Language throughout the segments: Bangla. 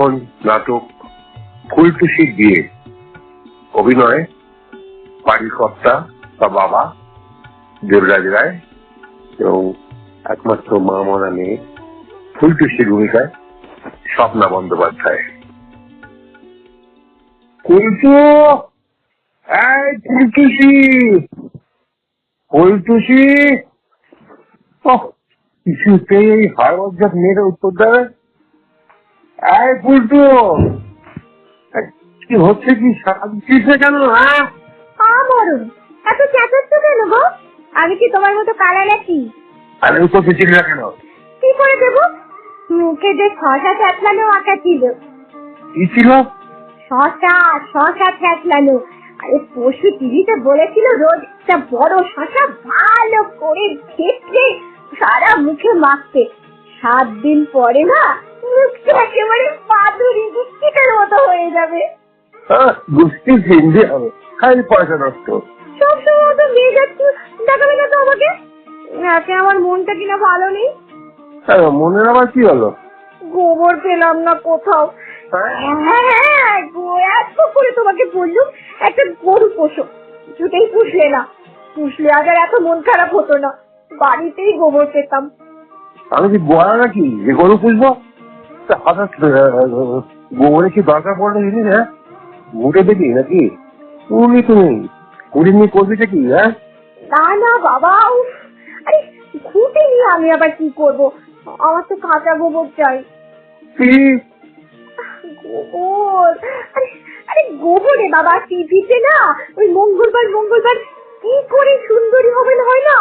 এখন নাটক ফুলটুসি দিয়ে অভিনয় বাড়ির কর্তা বা বাবা দেবরাজ রায় এবং একমাত্র মা মরা মেয়ে ফুলটুসির ভূমিকায় স্বপ্না বন্দ্যোপাধ্যায়। এই ফুলটুসি ফুলটুসি কিছুতেই বজ্জাত মেয়েটা উত্তর দেবে। এই কি হচ্ছে কি? শান্তিতে কেন হ্যাঁ? এত চেঁচাচ্ছ কেন গো? আমি কি তোমার মতো কালা নাকি? আরে উত্তর দিচ্ছিস না কেন? কি করে দেব? মুখে যে শশা চেঁচলানো আঁকা ছিল। কি ছিল? শশা শশা চেঁচলানো আরে পশু টিভিতে বলেছিল রোজ একটা বড় শশা ভালো করে থেতলে সারা মুখে মাখতে। সাত দিন পরে না মুখটা একেবারে পাথুরি বিস্কিটের মতো হয়ে যাবে। হ্যাঁ, গুষ্টি হিন্দি হবে। খাই পয়সা নষ্ট। সব সময় তো মেয়ে যাচ্ছি। দেখাবে না তো আমাকে? রাতে আমার মনটা কিনা ভালো নেই? হ্যাঁ, মনের আবার কি হলো? গোবর পেলাম না কোথাও। হ্যাঁ? গো- এত করে তোমাকে বললুম একটা গরু পোষো। কিছুতেই পুষলে না। পুষলে আগে এত মন খারাপ হতো না। বাড়িতেই গোবর পেতাম। আমি কি গোয়া নাকি? যে গরু পুষবো? তা হঠাৎ গোবরে কি দরকার পড়ল হ্যাঁ? মুখে দেখি নাকি? তুমি তুমি কুড়ি নিয়ে করবিটা কি হ্যাঁ? না না বাবা আরে ঘুটে নিয়ে আমি আবার কি করব? আমার তো কাঁচা গোবর চাই। কি? গোবর? আরে আরে গোবরে বাবা টিভিতে না ওই মঙ্গলবার মঙ্গলবার কি করে সুন্দরী হবেন হয় না?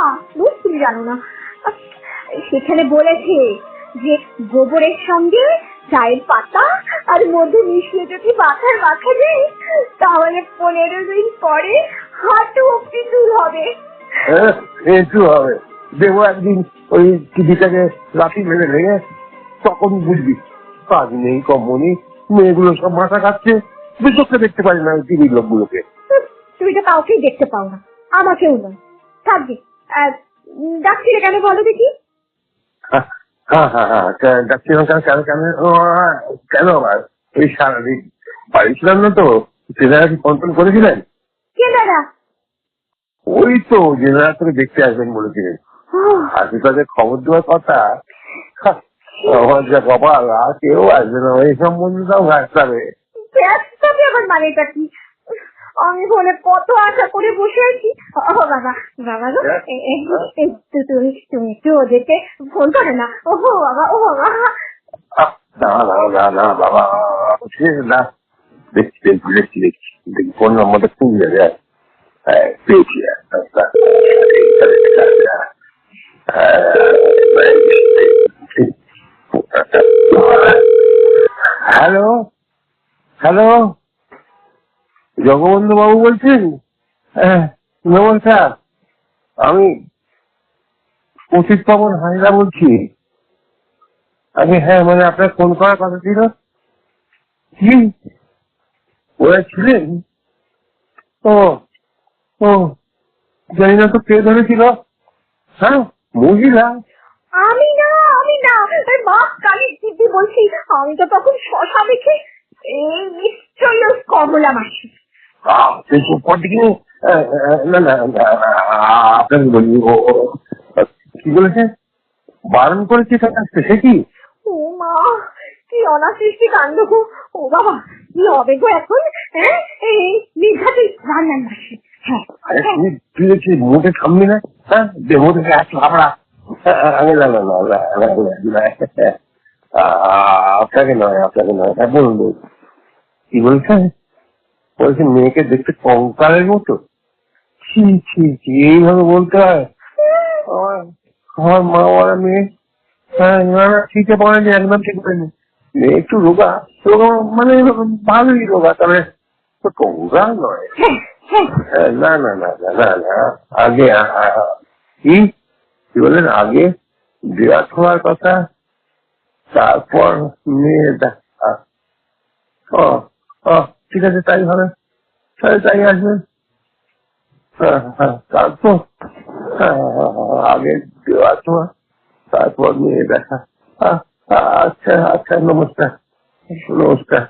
তুমি জানো না। সেখানে বলেছে যে গোবরের সঙ্গে চায়ের পাতা আর মধু মিশিয়ে যদি মাথার মাখা যায় তাহলে পনেরো দিন পরে হাঁটু অব্দি দূর হবে। হ্যাঁ একটু হবে। দেবো একদিন ওই টিভিটাকে রাতি মেরে লেগে তখন বুঝবি। কাজ নেই কমনি মেয়েগুলো সব মাথা খাচ্ছে। বিচক্ষে দেখতে পারি না টিভির লোকগুলোকে। তুমি তো কাউকেই দেখতে পাও না আমাকেও নয়। থাকবে ডাকছিলে কেন বলো দেখি? হ্যাঁ হ্যাঁ হ্যাঁ হ্যাঁ। কেন কেন আবার এই সারাদিন বাড়ি ছিলাম না তো জেনারা কি ফোন করেছিলেন? কে দাদা? ওই তো জেনারা তোকে দেখতে আসবেন বলেছিলেন। আজকে তাদের খবর দেওয়ার কথা? আমার যা কপাল আর কেউ আসবে না ওই সম্বন্ধটাও ঘাটতে ব্যস্তকে আবার মানেটা কি? আমি বলে কত আশা করে বসে আছি। ও বাবা বাবা গো তুমি তুমি একটু ওদেরকে ফোন করে না ও বাবা ও বাবা। আহ, না না না না বাবা না। দেখছি দেখছি দেখছি দেখছি দেখি ফোন নম্বরটা হ্যাঁ পেয়েছি আচ্ছা, হ্যালো হ্যালো। জগবন্ধু বাবু বলছেন? হ্যাঁ। নমস্কার আমি পতিত পাবন হাজরা বলছি। আমি হ্যাঁ মানে আপনার ফোন করার কথা ছিল। কি? ওরা ছিলেন? ও ও জানি না তো কে ধরেছিল। হ্যাঁ মহিলা। আমি না আমি না এই মা কালী দিদি বলছি আমি তো তখন শশা দেখে এই নিশ্চয়ই কমলা মাসি। না না আপনাকে বলি ও কি বলেছে বারণ করেছে তার সে কি ও মা কি অনাসৃষ্টি কাণ্ড গো ও বাবা কি হবে গো এখন হ্যাঁ এই নিঘাতে রান্নার মাসি হ্যাঁ আরে হ্যাঁ। তুই তুই দেখছি মুখে থামবি না হ্যাঁ দেহ থেকে না আপনাকে নয় আপনাকে নয় হ্যাঁ বলুন। কি বলছে বলছে মেয়েকে দেখতে কঙ্কালের মতো। ছি ছি ছি, এইভাবে বলতে হয়। আমার মা ওরা মেয়ে। হ্যাঁ না না ঠিকই পড়েনি, একদম ঠিক করেনি মেয়ে একটু রোগা। রোগা মানে ভালোই রোগা, তবে তো কঙ্কাল নয়। হ্যাঁ না না না না না না, আগে কি? কি বলেন আগে বিরাট হওয়ার কথা, তারপর মেয়ে দেখা। ও ও ঠিক আছে তাই হবে। তাহলে তাই আসবে। হ্যাঁ হ্যাঁ তারপর হ্যাঁ, হ্যাঁ, হ্যাঁ, আগে বিরাট হওয়া তারপর মেয়ে দেখা। আ- আচ্ছা আচ্ছা নমস্কার। নমস্কার।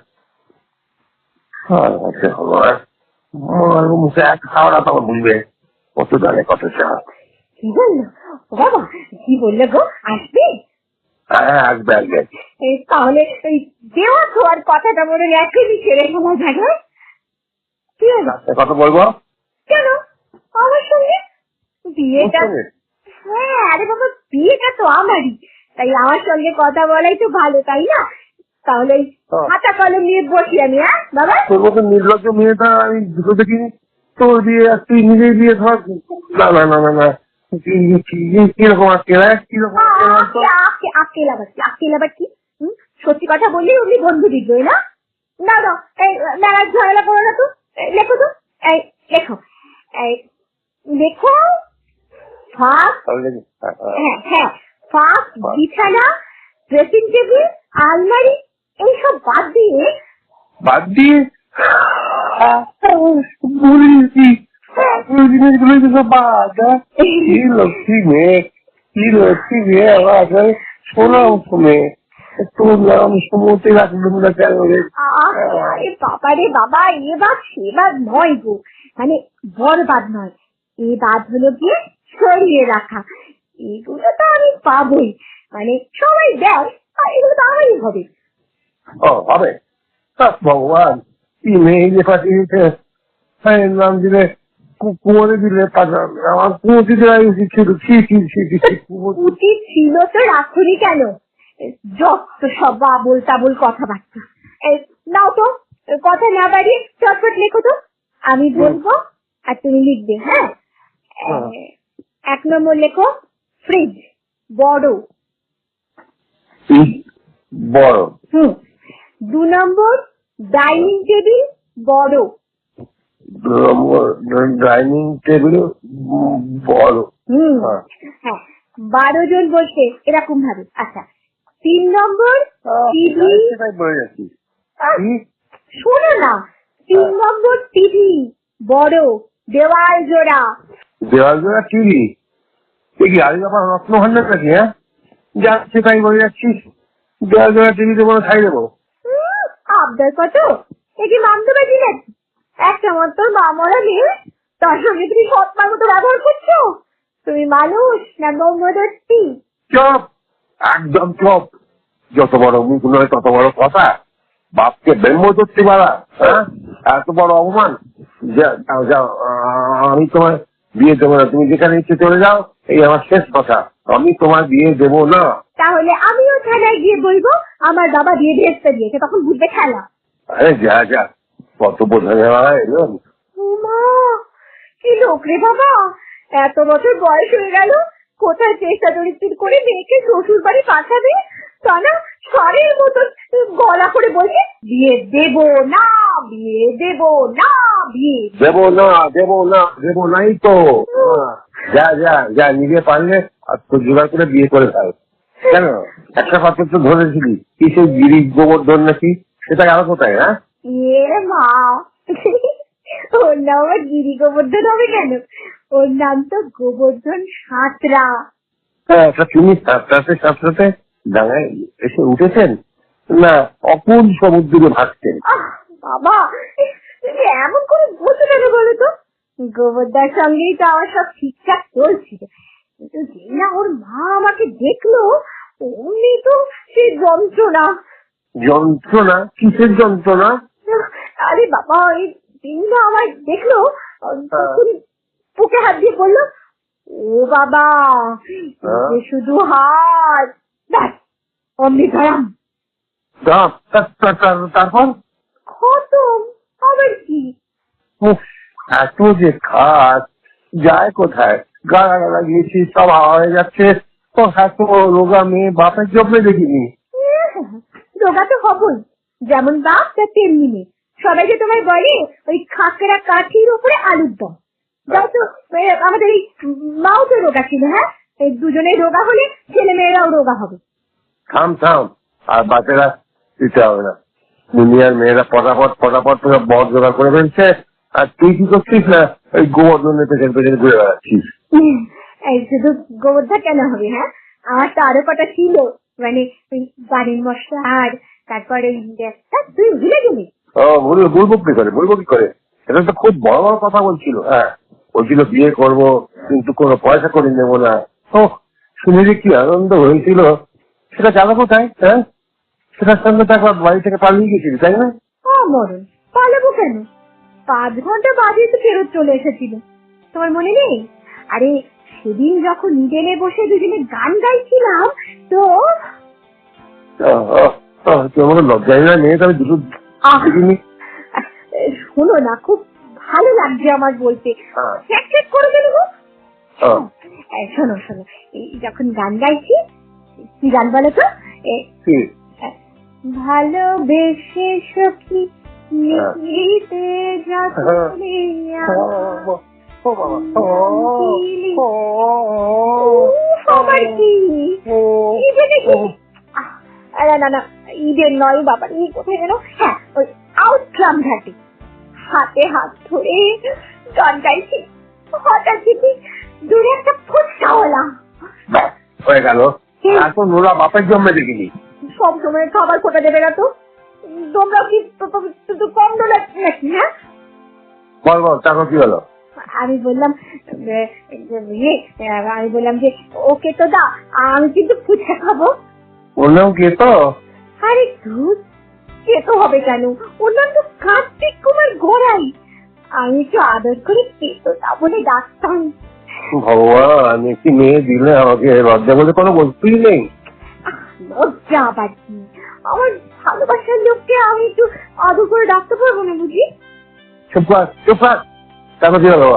মুখে এক বুঝবে কত জানে কত চা কি বলল? ও বাবা কি বলল গো? আসবে? হ্যাঁ আসবে আসবে। তাহলে দেওয়া খোয়ার কথাটা মনে ফেলা যাবে কি হলো? কথা বলব? কেন? আমার সঙ্গে? বিয়েটা হ্যাঁ আরে বাবা বিয়েটা তো আমারই। তাই আমার সঙ্গে কথা বলাই তো ভালো তাই না? তাহলে হ্যাঁ। খাতা কলম নিয়ে বসি আমি হ্যাঁ বাবা? তোর মতো নির্লজ্জ মেয়েটা আমি দুটো দেখিনি। তোর বিয়ে আর তুই নিজেই বিয়ে ধর। না না না না না। কীরকম আজকে? কীরকম আজকে রে তো? আকে আকে লাগাচ্ছি কি হুম? সত্যি কথা বললেই উনি বন্ধু দিবে না? না না এই মেলার ঝামেলা করো না তো। লেখো তো। এই লেখো। এই লেখো তাহলে হ্যাঁ, হ্যাঁ। হ্যাঁ হ্যাঁ বিছানা ড্রেসিং টেবিল আলমারি এইসব বাদ দিয়ে বাদ দিয়ে? বলিছি ওই জিনিসগুলো কিন্তু বাদ হ্যাঁ? কি লক্ষ্মী মেয়ে কি লক্ষ্মী মেয়ে আমার আসলে শোনাও শুনে তোর নাম সমতে রাখলাম না কেন রে আরে বাবা রে বাবা এ বাদ সে বাদ নয় গো। মানে বড় বাদ নয় এ বাদ হলো গিয়ে সরিয়ে রাখা। এগুলো তো আমি পাবোই। মানে সবাই দেয় এগুলো তো আমারই হবে। ও হবে। তা ভগবান কি মেয়ে যে পাঠিয়েছে? হ্যাঁ নাম দিলে কুমোরে দিলে আমার উচিত ছিল ছিল তো রাখুনি কেন? যত সব বাবুল তাবুল কথাবার্তা। নাও তো কথা না বাড়িয়ে চটপট লেখো তো। আমি বলব আর তুমি লিখবে হ্যাঁ? হ্যাঁ। এক নম্বর লেখো ফ্রিজ বড়। বড়। হুম। দু নম্বর ডাইনিং টেবিল বড়। দু নম্বর ডাইনিং টেবিল বড়। হুম। হ্যাঁ। হ্যাঁ। বারো জন বলছে এরকম ভাবে আচ্ছা তিন নম্বর টিভি সেটাই বলে? শোনো না তিন নম্বর টিভি বড় দেওয়াল জোড়া। দেওয়াল জোড়া টিভি কি আরে বাবা রত্ন ভান্ডার নাকি হ্যাঁ? যাচ্ছে তাই বলে যাচ্ছিস দেওয়াল জোড়া টিভিতে কোনো ছাই দেবো। আবদার কত? কি মানতে পারছি নাকি একটা মাত্র মামরা মেয়ে তার সঙ্গে তুমি সৎমার মতো ব্যবহার করছ? তুমি মানুষ না গঙ্গদত্তি চপ! একদম চপ যত বড় মুখ নয় তত বড় কথা। বাপকে ব্রহ্ম করতে পারা হ্যাঁ? এত বড় অপমান। যাও যাও আহ, আমি তোমার বিয়ে দেবো না। তুমি যেখানে ইচ্ছে চলে যাও এই আমার শেষ কথা। আমি তোমার বিয়ে দেবো না। তাহলে আমিও থানায় গিয়ে বলব আমার বাবা দিয়ে ভেস্তে দিয়েছে তখন বুঝবে খেলা। আরে যা যা। কত বোঝা যাওয়া এলো কি লোক রে বাবা। এত বছর বয়স হয়ে গেল কোথায় চেষ্টা চরিত্র করে মেয়েকে শ্বশুর বাড়ি পাঠাবে? তা না ষাঁড়ের মতন গলা করে বলছে বিয়ে দেব না বিয়ে দেব না বিয়ে দেবো না দেবো না দেবো নাই তো। যা যা যা নিজে পারলে জোগাড় করে বিয়ে করে ফেল। কেন? একটা পাত্র তো ধরেছিলি কি সেই গিরি গোবর্ধন নাকি? সেটা গেল কোথায় হ্যাঁ? এ মা। ওর নাম আবার গিরি গোবর্ধন হবে কেন? ওর নাম তো গোবর্ধন সাঁতরা। হ্যাঁ তিনি সাতটাতে সাতটাতে ডাঙায় এসে উঠেছেন? না অকুল সমুদ্রে ভাসছেন। বাবা তুমি এমন করে বলতে কেন বলো তো? গোবরদার সঙ্গেই তো আমার সব ঠিকঠাক চলছিল কিন্তু যেই না ওর মা আমাকে দেখল অমনি তো সে যন্ত্রণা। যন্ত্রণা? কিসের যন্ত্রণা? আরে বাবা ওই দিন আমার দেখল তখন বুকে হাত দিয়ে বলল ও বাবা হ্যাঁ? শুধু হাত ব্যাস অমনি ধরাম। তারপর? খতম আবার কি? এত যে খাস যায় কোথায়? গাড়া গাড়া গিয়েছি সব হাওয়া হয়ে যাচ্ছে। ও এত রোগা মেয়ে বাপের জন্মে দেখিনি। রোগা তো হবই যেমন বাপ তা তেমনি মেয়ে। সবাই যে তোমায় বলে ওই খাঁকড়া কাঠির উপরে আলুর দম যাই তো আমাদের এই মাও তো রোগা ছিল হ্যাঁ? এই দুজনেই রোগা হলে ছেলে মেয়েরাও রোগা হবে। থাম থাম আর বাচ্চারা দিতে হবে না। দুনিয়ার মেয়েরা পটাপট পটাপট করে বর জোগাড় করে ফেলছে আর তুই কি করছিস না? ওই গোবর্ধনের পেছন পেছন ঘুরে বেড়াচ্ছিস। এই শুধু গোবর্ধা কেন হবে হ্যাঁ? আমার তো আরও কটা ছিল মানে ওই বাড়ির মশলা আর তারপরে তুই ভুলে গেলি? বলব কি করে? বলব কি করে? এটা তো খুব বড় বড় কথা বলছিল। হ্যাঁ বলছিল বিয়ে করব কিন্তু কোনো পয়সা করে নেব না। ও শুনে যে কি আনন্দ হয়েছিল। সেটা জানো কোথায়? হ্যাঁ? সেটার সঙ্গে তো একবার বাড়ি থেকে পালিয়ে গেছিলি তাই না? মরণ। পালাবো কেন? পাঁচ ঘণ্টা বাদে তো ফেরত চলে এসেছিল। তোমার মনে নেই? আরে সেদিন যখন ইডেনে বসে দুজনে গান গাইছিলাম তো ও, তুই না মেয়ে আমি দুটো শোনো না খুব ভালো লাগছে আমার বলতে। হ্যাঁ। চেক চেক করে দিল গো? শোনো শোনো যখন গান গাইছি কি গান বলো তো? ভালোবেসে সখী হ্যাঁ। নিতে যতনে আমার কি? কি না না ইডেন নয় বাবা ই কোথায় যেন? হ্যাঁ আউটগ্রাম ঘাটে। হাতে হাত ধরে গান গাইছি হঠাৎ দেখি দূরে একটা ফুচকাওয়ালা হয়ে গেল। নোরা বাপের জন্মে দেখিনি। সব সময় খাবার খোটা দেবে না তো? তোমরা কি তো- কম নাকি হ্যাঁ? বল বল তারপর কি হলো? আমি বললাম ইয়ে আমি বললাম যে ওকে তো দা আমি কিন্তু ফুচকা খাব। নাম কে তো? আরে ধুর সে তো হবে কেন? ওর নাম তো কার্তিক কুমার গোড়াই। আমি একটু আদর করে পেতোটা বলে ডাকতাম। ভগবান একটি মেয়ে দিলে আমাকে লজ্জা বলে কোনো নেই। লজ্জা আবার কি? আমার ভালোবাসার লোককে আমি একটু আদর করে ডাকতে পারব না বুঝি? চুপ কর চুপ কর। তারপর কি হলো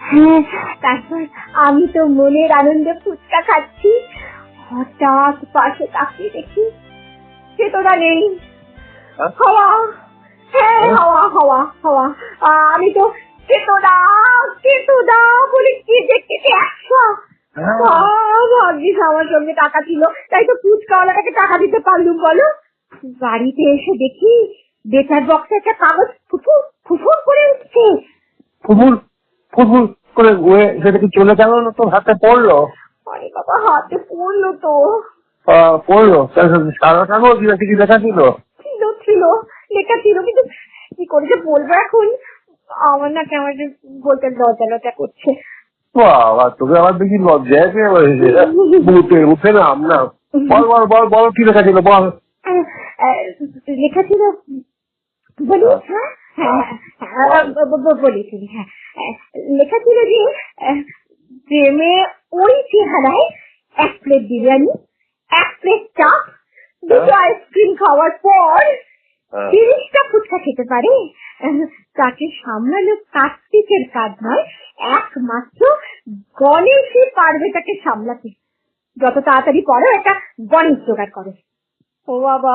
হ্যাঁ তারপর আমি তো মনের আনন্দে ফুচকা খাচ্ছি। হঠাৎ পাশে তাকিয়ে দেখি সে তোরা নেই? হাওয়া হ্যাঁ হাওয়া হাওয়া হাওয়া আমি তো কেতোদা কেতোদা বলে কেটে কেটে একশো ভাগ্যিস আমার সঙ্গে টাকা ছিল তাই তো ফুচকাওয়ালাটাকে টাকা দিতে পারলুম বলো বাড়িতে এসে দেখি বেচার বক্সে একটা কাগজ ফুফুর ফুফুর করে উঠছে। ফুটবল ফুটবল করে ঘুরে সেটা কি চলে গেল না তোর হাতে পড়ল? আরে বাবা হাতে পড়ল তো। পড়ল। সারা দিল কিছু লেখা ছিল? ছিল লেখা ছিল কিন্তু কি করে যে বলব এখন? আমার না কেমন বলতে লজ্জা লজ্জা করছে। বাবা তোকে আবার দেখি লজ্জায় পেয়ে না বল বল বল বল কি লেখা ছিল বল। লেখা ছিল বলি হ্যাঁ। হ্যাঁ হ্যাঁ, হ্যাঁ লেখা ছিল যে প্রেমে ওই চেহারায় এক প্লেট বিরিয়ানি এক প্লেট চাপ দুটো আইসক্রিম খাওয়ার পর হ্যাঁ। তিরিশটা ফুচকা খেতে পারে? তাকে সামলানো কার্তিকের কাজ নয় একমাত্র গণেশই পারবে তাকে সামলাতে। যত তাড়াতাড়ি করো একটা গণেশ জোগাড় করে। ও বাবা।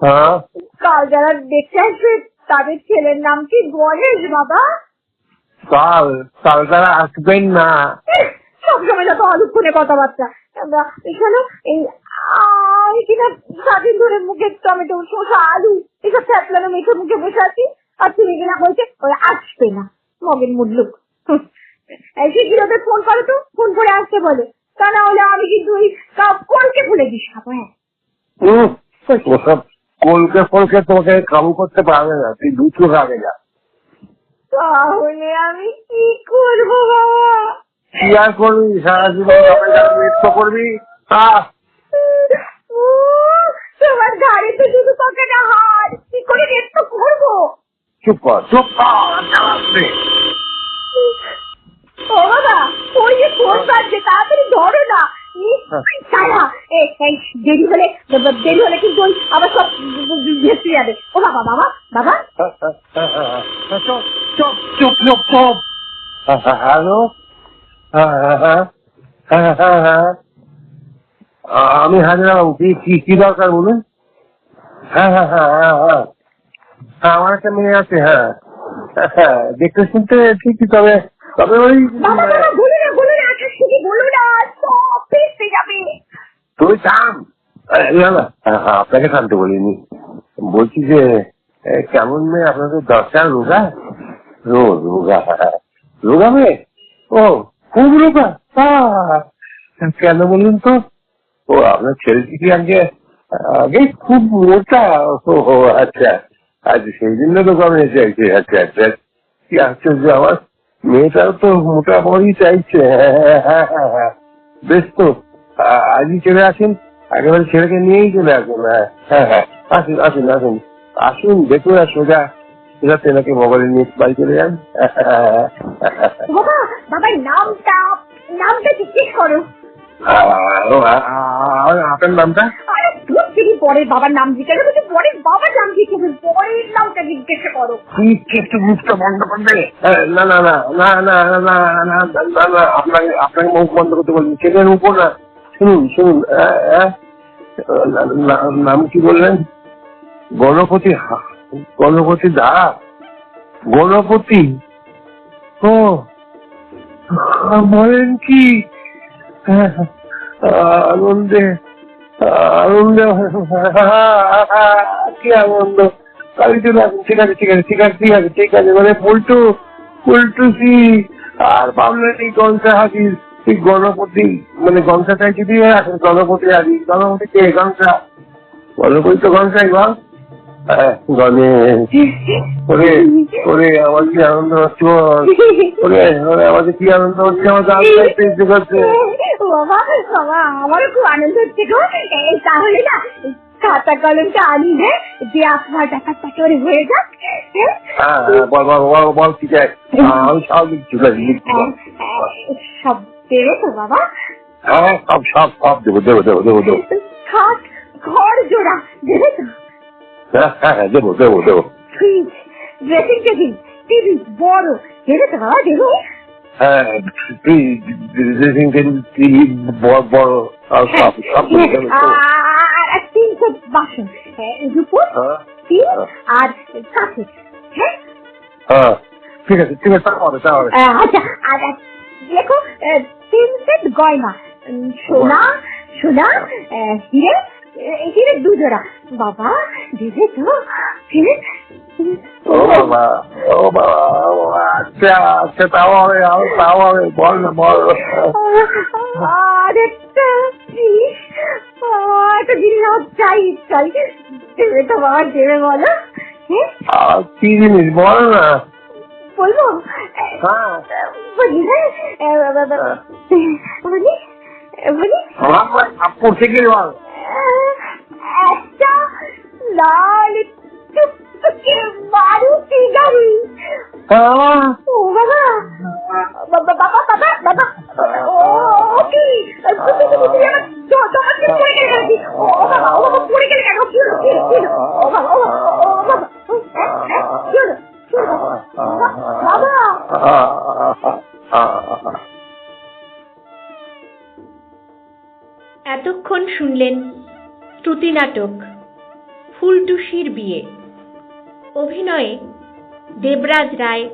হ্যাঁ? কাল যারা দেখতে আসবে তাদের ছেলের নাম কি গণেশ বাবা? কাল কাল তারা আসবেন না। সবসময় যত অলক্ষণে কথাবার্তা। এখানে এই আমি কিনা সাদিন ধরে মুখে টমেটো শসা আলু এসব ফ্যাটলানো মেখে মুখে বসে আছি। আর তুমি কিনা বলছে ওরা আসবে না মগের মুল্লুক শিগগির ওদের ফোন করো তো ফোন করে আসতে বলে। তা না হলে আমি কিন্তু ওই কলকে ভুলে দিস হ্যাঁ। ওসব কলকে ফলকে তোমাকে কাবু করতে পারবে না তুই দু চোখ আগে যা। তাহলে আমি কি করব বাবা? কি আর করবি? সারা জীবন অপেক্ষা করবি উহ, তোমার ঘাড়ে তো শুধু তোকে হার কি করে নৃত্য করব চুপ কর চুপ কর জ্বালাচ্ছে। ও বাবা ওই যে ফোন বাজছে তাড়াতাড়ি ধরো না নিশ্চয়ই তারা এ, এই, দেরি হলে দেরি হলে কিন্তু আবার সব ভেসে যাবে ও বাবা বাবা বাবা চুপ চুপ চুপ চুপ চুপ হ্যালো আমি হাজার বাবু কি কি কি দরকার বলুন? হ্যাঁ হ্যাঁ হ্যাঁ হ্যাঁ হ্যাঁ। হ্যাঁ আমার একটা মেয়ে আছে হ্যাঁ। হ্যাঁ দেখতে শুনতে ঠিকই তবে তবে ওই তুই থাম। না না হ্যাঁ, হ্যাঁ, আপনাকে থামতে বলিনি। বলছি যে কেমন মেয়ে আপনাদের দরকার রোগা? রো রোগা রোগা মেয়ে? ও খুব রোগা কেন বলুন তো? ও আপনার ছেলেটি কি আজকে আগে খুব মোটা আচ্ছা আচ্ছা। সেই জন্য তো কমে চাইছে আচ্ছা আচ্ছা। কি আশ্চর্য আমার মেয়েটাও তো মোটামুটি চাইছে হ্যাঁ, হ্যাঁ, হ্যাঁ। বেশ তো আজই চলে আসেন একেবারে ছেলেকে নিয়েই চলে আসুন হ্যাঁ হ্যাঁ আসুন আসুন আসুন। আসুন দেখুন আর সোজা সোজা ছেলেকে মোবাইলে নিয়ে বাড়ি চলে যান। বাবা বাবার নামটা নামটা জিজ্ঞেস করো। আপনার নামটা আরে দূর থেকে পরের বাবার নাম জিজ্ঞাসা করছি পরের বাবার নাম জিজ্ঞেস পরের নামটা জিজ্ঞাসা করো কি একটু মুখটা বন্ধ করবে না না না না না না না না না না আপনাকে আপনাকে মুখ বন্ধ করতে বলছি ছেলের উপর না শুনুন শুনুন নাম কি বললেন গণপতি গণপতি দা গণপতি ও বলেন কি হ্যাঁ, আনন্দে আনন্দে কি আনন্দ। আমি আসুন ঠিক আছে ঠিক আছে ঠিক আছে ঠিক আছে ঠিক আছে। মানে পল্টু পল্টুসি আর বাংলার এই গনসা হাজির। এই গণপতি মানে গনসাটাই যদি আসেন গণপতি হাজির। গণপতি কে? গনসা। গণপতি তো গনসাই গন। হ্যাঁ আমার কি আনন্দ হচ্ছে। ওরে আমাদের কি আনন্দ হচ্ছে? আমার গান করছে। বাবা বাবা আমারও খুব আনন্দ হচ্ছে গো। এই তাহলে না খাতা কলমটা আনি হ্যাঁ যে আপনার ব্যাপারটা করে হয়ে যাক হ্যাঁ? হ্যাঁ হ্যাঁ, বল বল বল বল কি চাই? আমি সব দেবে তো বাবা। হ্যাঁ সব সব সব দেবো দেবো দেবো দেবো দেবো। খাট ঘর জোড়া দেবে তো? হ্যাঁ হ্যাঁ হ্যাঁ, দেবো দেবো দেবো। ফ্রিজ ড্রেসিং টেবিল টিভি বড় দেবে তো বাবা দেবে? হ্যাঁ, হ্যাঁ, হ্যাঁ।, হ্যাঁ ঠিক আছে আচ্ছা দেখো তিন সেট গয়না সোনা সোনা হিরে হিরে দুজোড়া বাবা দিবে তো ও বাবা ও বাবা আচ্ছা আচ্ছা তাও হবে তাও হবে বল না বল। আর একটা জিনিস চাই চাই। দেবে তো বাবা দেবে বলো। হ্যাঁ কি জিনিস? বল না। বলব? হ্যাঁ। বলি হ্যাঁ। বা- বলি। পড়ছে কি বল। একটা লাল চুপচুপে মারুতি গাড়ি ও বাবা বাবা বাবা বাবা বাবা ও কি? তোমার পড়ে গেলে ও বাবা ও পড়ে গেলে কি শুনলেন শ্রুতি নাটক ফুলটুসির বিয়ে। অভিনয়ে দেবরাজ রায়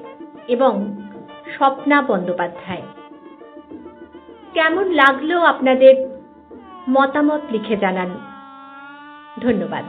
এবং স্বপ্না বন্দ্যোপাধ্যায়। কেমন লাগল আপনাদের মতামত লিখে জানান। ধন্যবাদ।